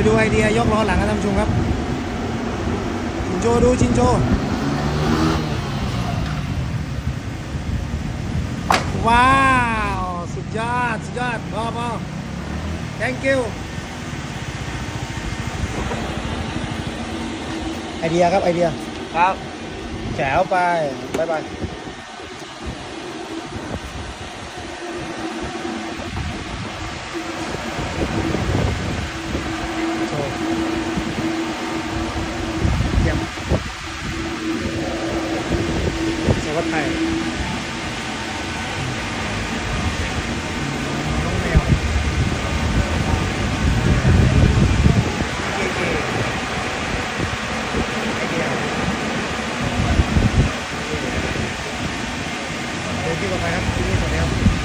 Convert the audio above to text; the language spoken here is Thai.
ไปดูไอเดียยกล้อหลังกันท่านผู้ชมครับชินโจดูชินโจว้าว สุดยอด สุดยอดพอพอ thank you ไอเดียครับ ไอเดียครับแฉวไปบายบาย แล้วัดไทยที่ต่อไปครับที่นี่ต่อไปครับ